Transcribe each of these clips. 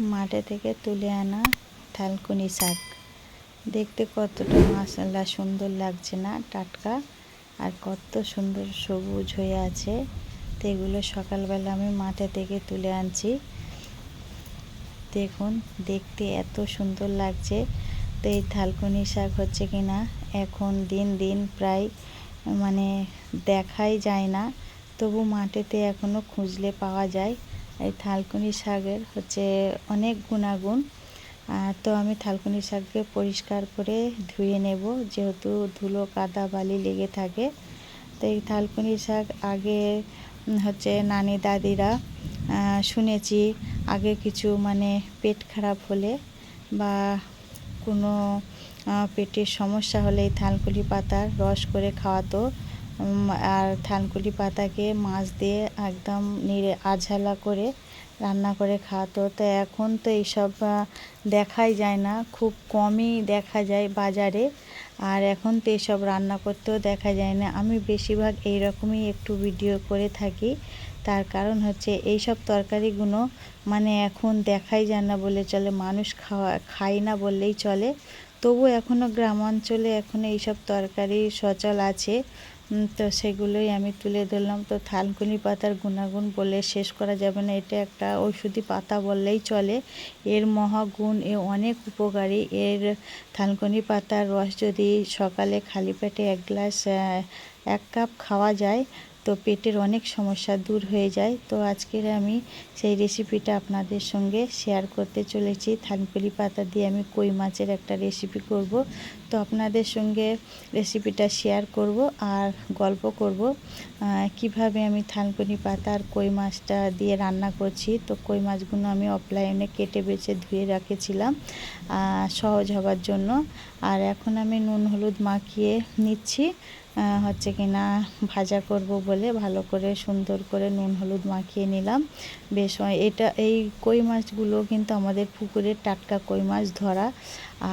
মাঠে থেকে তুলে আনা থালকুনি শাক। দেখতে কতটা মাসাল্লা সুন্দর লাগছে না টাটকা? আর কত সুন্দর সবুজ হয়ে আছে। তো এগুলো সকালবেলা আমি মাঠে থেকে তুলে আনছি। দেখুন, দেখতে এত সুন্দর লাগছে। তো এই থালকুনি শাক হচ্ছে কি না এখন দিন দিন প্রায় মানে দেখাই যায় না। তবু মাঠেতে এখনও খুঁজলে পাওয়া যায়। এই থালকুনি শাকের হচ্ছে অনেক গুণাগুণ। তো আমি থালকুনি শাককে পরিষ্কার করে ধুয়ে নেব, যেহেতু ধুলো কাদা বালি লেগে থাকে। তো এই থালকুনি শাক আগে হচ্ছে নানি দাদিরা শুনেছি আগে কিছু মানে পেট খারাপ হলে বা কোনো পেটের সমস্যা হলে এই থালকুনি পাতার রস করে খাওয়াতো। আর থানকুলি পাতাকে মাছ দিয়ে একদম নিরে আঝালা করে রান্না করে খাওয়াতো। তো এখন তো এইসব দেখাই যায় না, খুব কমই দেখা যায় বাজারে। আর এখন তো এইসব রান্না করতেও দেখা যায় না। আমি বেশিরভাগ এই রকমই একটু ভিডিও করে থাকি। তার কারণ হচ্ছে এই সব তরকারিগুলো মানে এখন দেখাই যায় না বলে চলে, মানুষ খাওয়া, খায় না বললেই চলে। তবু এখনও গ্রাম অঞ্চলে এখনও এইসব তরকারি সচল আছে। তো সেগুলোই আমি তুলে ধরলাম। তো থানকুনি পাতার গুণাগুণ বলে শেষ করা যাবে না। এটা একটা ঔষধি পাতা বললেই চলে। এর মহাগুণ, এ অনেক উপকারী। এর থানকুনি পাতার রস যদি সকালে খালি পেটে এক গ্লাস এক কাপ খাওয়া যায়, তো পেটের অনেক সমস্যা দূর হয়ে যায়। তো আজকের আমি সেই রেসিপিটা আপনাদের সঙ্গে শেয়ার করতে চলেছি। থানকুনি পাতা দিয়ে আমি কই মাছের একটা রেসিপি করব? তো আপনাদের সঙ্গে রেসিপিটা শেয়ার করব আর গল্প করব। কীভাবে আমি থানকুনি পাতা আর কই মাছটা দিয়ে রান্না করছি, তো কই মাছগুলো আমি অফলাইনে কেটে বেছে ধুয়ে রেখেছিলাম সহজ হবার জন্য। আর এখন আমি নুন হলুদ মাখিয়ে নিচ্ছি হচ্ছে কি না ভাজা করব বলে ভালো করে সুন্দর করে নুন হলুদ মাখিয়ে নিলাম। বেশ, এটা, এই কই মাছগুলো কিন্তু আমাদের পুকুরের টাটকা কই মাছ ধরা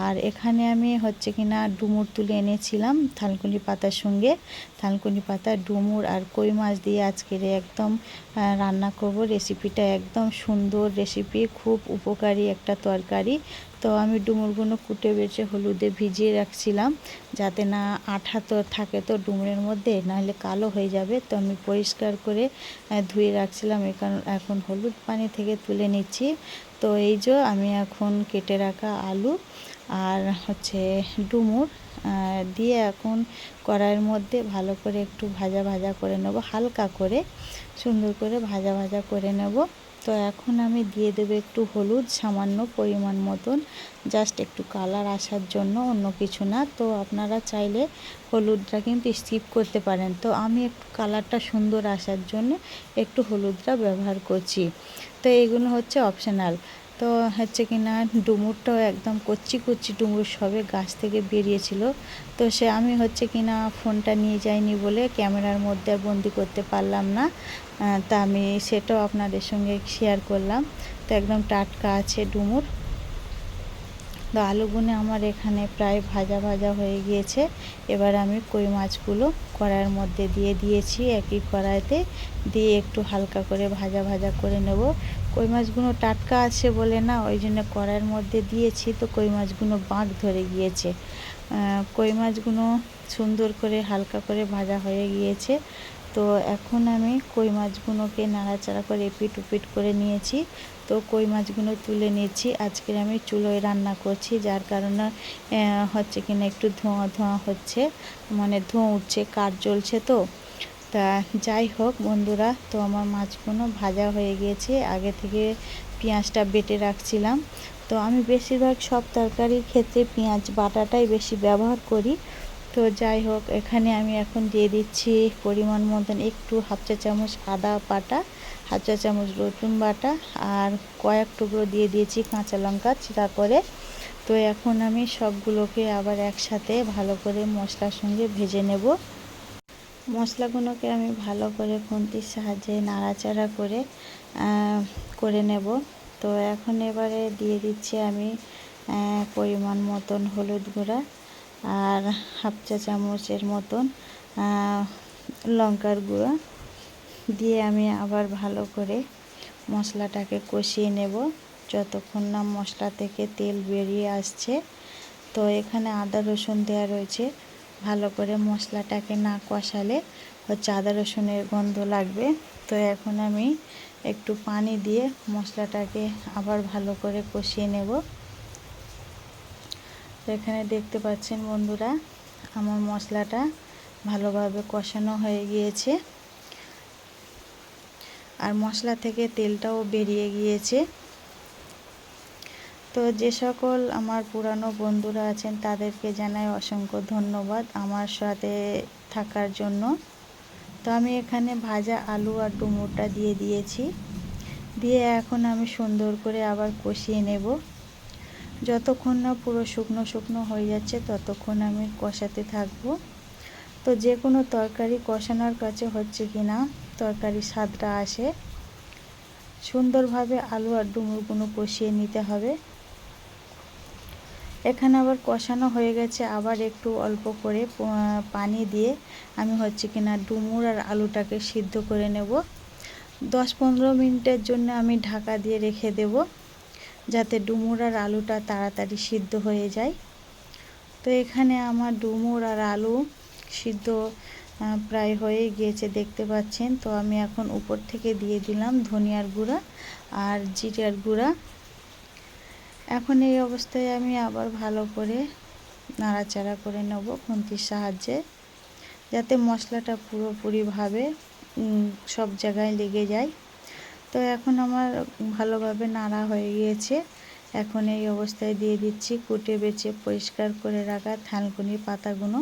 আর এখানে আমি হচ্ছে কিনা ডুমুর তুলে এনেছিলাম থানকুনি পাতার সঙ্গে। থানকুনি পাতা ডুমুর আর কই মাছ দিয়ে আজকের একদম রান্না করব। রেসিপিটা একদম সুন্দর রেসিপি, খুব উপকারী একটা তরকারি। তো আমি ডুমুরগুলো কুটে বেছে হলুদে ভিজিয়ে রাখছিলাম যাতে না আঠা তো থাকে তো ডুমুরের মধ্যে, নাহলে কালো হয়ে যাবে। তো আমি পরিষ্কার করে ধুয়ে রাখছিলাম। এখন এখন হলুদ পানি থেকে তুলে নিচ্ছি। তো এই যে আমি এখন কেটে রাখা আলু। আর হচ্ছে ডুমুর দিয়ে এখন কড়াইয়ের মধ্যে ভালো করে একটু ভাজা ভাজা করে নেব, হালকা করে, সুন্দর করে ভাজা ভাজা করে নেব। তো এখন আমি দিয়ে দেবো একটু হলুদ, সামান্য পরিমাণ মতন, জাস্ট একটু কালার আসার জন্য, অন্য কিছু না। তো আপনারা চাইলে হলুদটা কিন্তু স্কিপ করতে পারেন। তো আমি একটু কালারটা সুন্দর আসার জন্য একটু হলুদটা ব্যবহার করছি। তো এইগুলো হচ্ছে অপশনাল। তো হচ্ছে কি না, ডুমুরটাও একদম কচ্ছি কচ্ছি ডুমুর সবে গাছ থেকে বেরিয়েছিল। তো সে আমি হচ্ছে কি না ফোনটা নিয়ে যাইনি বলে ক্যামেরার মধ্যে বন্দি করতে পারলাম না। তা আমি সেটাও আপনাদের সঙ্গে শেয়ার করলাম। তো একদম টাটকা আছে ডুমুর। তো আলুগুনে আমার এখানে প্রায় ভাজা ভাজা হয়ে গিয়েছে। এবার আমি কই মাছগুলো কড়াইয়ের মধ্যে দিয়ে দিয়েছি একই কড়াইতে। দিয়ে একটু হালকা করে ভাজা ভাজা করে নেব। কই মাছগুলো টাটকা আছে বলে না, ওই জন্য কড়াইয়ের মধ্যে দিয়েছি তো কই মাছগুলো বাঁক ধরে গিয়েছে। কই মাছগুলো সুন্দর করে হালকা করে ভাজা হয়ে গিয়েছে। তো এখন আমি কই মাছগুলোকে নাড়াচাড়া করে এপিট উপিট করে নিয়েছি। তো কই মাছগুলো তুলে নিয়েছি। আজকের আমি চুলোয় রান্না করছি, যার কারণে হচ্ছে কিনা একটু ধোঁয়া ধোঁয়া হচ্ছে মানে ধোঁয়া উঠছে, কাঠ জ্বলছে তো। তা যাই হোক বন্ধুরা, তো আমার মাছগুলো ভাজা হয়ে গিয়েছে। আগে থেকে পেঁয়াজটা বেটে রাখছিলাম। তো আমি বেশিরভাগ সব তরকারির ক্ষেত্রে পেঁয়াজ বাটাটাই বেশি ব্যবহার করি। তো যাই হোক, এখানে আমি এখন দিয়ে দিচ্ছি পরিমাণ মতন একটু হাফ চা চামচ আদা বাটা, হাফ চা চামচ রসুন বাটা আর কয়েক টুকরো দিয়ে দিয়েছি কাঁচা লঙ্কা চিরা করে। তো এখন আমি সবগুলোকে আবার একসাথে ভালো করে মশলার সঙ্গে ভেজে নেব। মশলাগুলোকে আমি ভালো করে খুন্তির সাহায্যে নাড়াচাড়া করে করে নেব। তো এখন এবারে দিয়ে দিচ্ছি আমি পরিমাণ মতন হলুদ গুঁড়া। আর হাফ চা চামচের মতন লঙ্কার গুঁড়া দিয়ে আমি আবার ভালো করে মশলাটাকে কষিয়ে নেব। যতক্ষণ না মশলা থেকে তেল বেরিয়ে আসছে। তো এখানে আদা, রসুন দেওয়া রয়েছে। ভালো করে মশলাটাকে না কষালে হচ্ছে আদা, রসুনের গন্ধ লাগবে। তো এখন আমি একটু পানি দিয়ে মশলাটাকে আবার ভালো করে কষিয়ে নেব। তো এখানে দেখতে পাচ্ছেন বন্ধুরা, আমার মশলাটা ভালোভাবে কষানো হয়ে গিয়েছে। আর মশলা থেকে তেলটাও বেরিয়ে গিয়েছে। তো যে সকল আমার পুরানো বন্ধুরা আছেন, তাদেরকে জানাই অসংখ্য ধন্যবাদ আমার সাথে থাকার জন্য। তো আমি এখানে ভাজা আলু আর ডুমুরটা দিয়ে দিয়েছি। দিয়ে এখন আমি সুন্দর করে আবার কষিয়ে নেব। যতক্ষণ না পুরো শুকনো শুকনো হয়ে যাচ্ছে, ততক্ষণ আমি কষাতে থাকব। তো যে কোনো তরকারি কষানোর কাছে হচ্ছে কি না, তরকারি স্বাদটা আসে। সুন্দরভাবে আলু আর ডুমুরগুলো কষিয়ে নিতে হবে। এখানে আবার কষানো হয়ে গেছে, আবার একটু অল্প করে পানি দিয়ে আমি হচ্ছে কিনা ডুমুর আর আলুটাকে সিদ্ধ করে নেব। দশ পনেরো মিনিটের জন্য আমি ঢাকা দিয়ে রেখে দেব। যাতে ডুমুর আর আলুটা তাড়াতাড়ি সিদ্ধ হয়ে যায়। তো এখানে আমার ডুমুর আর আলু সিদ্ধ প্রায় হয়ে গিয়েছে দেখতে পাচ্ছেন। তো আমি এখন উপর থেকে দিয়ে দিলাম ধনিয়ার গুঁড়া আর জিরার গুঁড়া। এখন এই অবস্থায় আমি আবার ভালো করে নাড়াচাড়া করে নেব খুন্তির সাহায্যে, যাতে মশলাটা পুরোপুরিভাবে সব জায়গায় লেগে যায়। তো এখন আমার ভালোভাবে নাড়া হয়ে গিয়েছে। এখন এই অবস্থায় দিয়ে দিচ্ছি কুটে, বেছে, পরিষ্কার করে রাখা থানকুনি পাতাগুলো।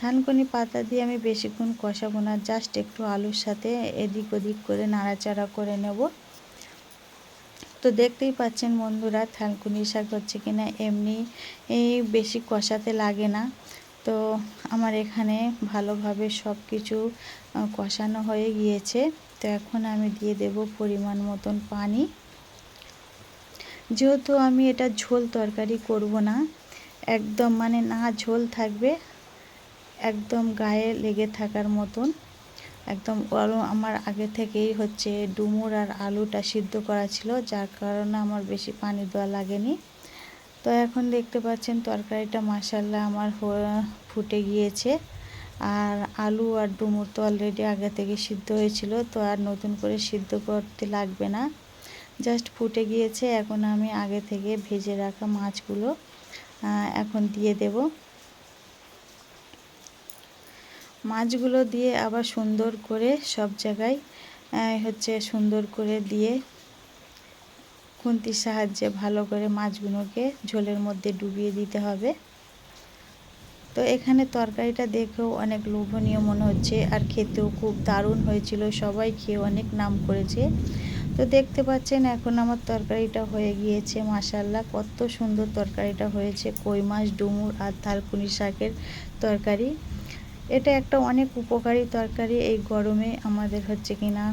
থানকুনি পাতা দিয়ে আমি বেশিক্ষণ কষাবো না, জাস্ট একটু আলুর সাথে এদিক ওদিক করে নাড়াচাড়া করে নেব। তো দেখতেই পাচ্ছেন বন্ধুরা থানকুনি শাক হচ্ছে কিনা এমনি এই বেশি কষাতে লাগে না। তো আমার এখানে ভালোভাবে সব কিছু কষানো হয়ে গিয়েছে। তো এখন আমি দিয়ে দেব পরিমাণ মতন পানি। যেহেতু আমি এটা ঝোল তরকারি করব না, একদম মানে না ঝোল থাকবে, একদম গায়ে লেগে থাকার মতন। একদম আলু আমার আগে থেকেই হচ্ছে ডুমুর আর আলুটা সিদ্ধ করা ছিল, যার কারণে আমার বেশি পানি দেওয়া লাগেনি। তো এখন দেখতে পাচ্ছেন তরকারিটা মাসাল্লাহ আমার ফুটে গিয়েছে। আর আলু আর ডুমুর তো অলরেডি আগে থেকে সিদ্ধ হয়েছিল, তো আর নতুন করে সিদ্ধ করতে লাগবে না। জাস্ট ফুটে গিয়েছে, এখন আমি আগে থেকে ভেজে রাখা মাছগুলো এখন দিয়ে দেব। মাছগুলো দিয়ে আবার সুন্দর করে সব জায়গায় হচ্ছে সুন্দর করে দিয়ে খুন্তির সাহায্যে ভালো করে মাছগুলোকে ঝোলের মধ্যে ডুবিয়ে দিতে হবে। তো এখানে তরকারিটা দেখেও অনেক লোভনীয় মনে হচ্ছে আর খেতেও খুব দারুণ হয়েছিল। সবাই খেয়ে অনেক নাম করেছে। তো দেখতে পাচ্ছেন এখন আমার তরকারিটা হয়ে গিয়েছে মাসাল্লাহ কত সুন্দর তরকারিটা হয়েছে। কই মাছ, ডুমুর আর থালকুনি শাকের তরকারি। এটা একটা অনেক উপকারী তরকারি, এই গরমে আমাদের হচ্ছে কিনা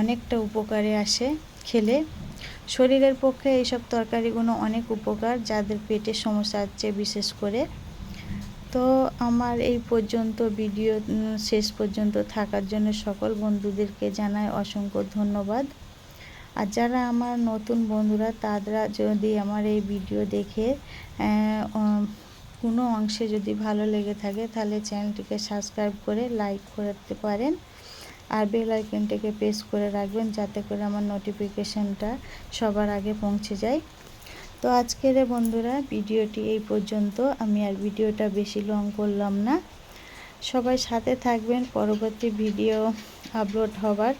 অনেকটা উপকারে আসে খেলে। শরীরের পক্ষে এইসব তরকারিগুলো অনেক উপকার, যাদের পেটের সমস্যা হচ্ছে বিশেষ করে। তো আমার এই পর্যন্ত ভিডিও শেষ পর্যন্ত থাকার জন্য সকল বন্ধুদেরকে জানাই অসংখ্য ধন্যবাদ। আর যারা আমার নতুন বন্ধুরা, তারা যদি আমার এই ভিডিও দেখে কোনো অংশে যদি ভালো লেগে থাকে, তাহলে চ্যানেলটিকে সাবস্ক্রাইব করে লাইক করতে পারেন। আর বেল আইকনটিকে প্রেস করে রাখবেন, যাতে করে আমার নোটিফিকেশানটা সবার আগে পৌঁছে যায়। তো আজকের বন্ধুরা, ভিডিওটি এই পর্যন্ত। আমি আর ভিডিওটা বেশি লং করলাম না। সবাই সাথে থাকবেন, পরবর্তী ভিডিও আপলোড হবার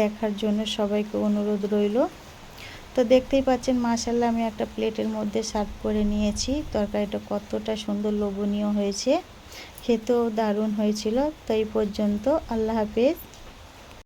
দেখার জন্য সবাইকে অনুরোধ রইল। তো দেখতেই পাচ্ছেন মাশাল্লাহ আমি একটা প্লেটের মধ্যে সার্ভ করে নিয়েছি। তরকারিটা কতটা সুন্দর লোভনীয় হয়েছে। খেতেও দারুণ হয়েছিল। তো এই পর্যন্ত, আল্লাহ হাফেজ।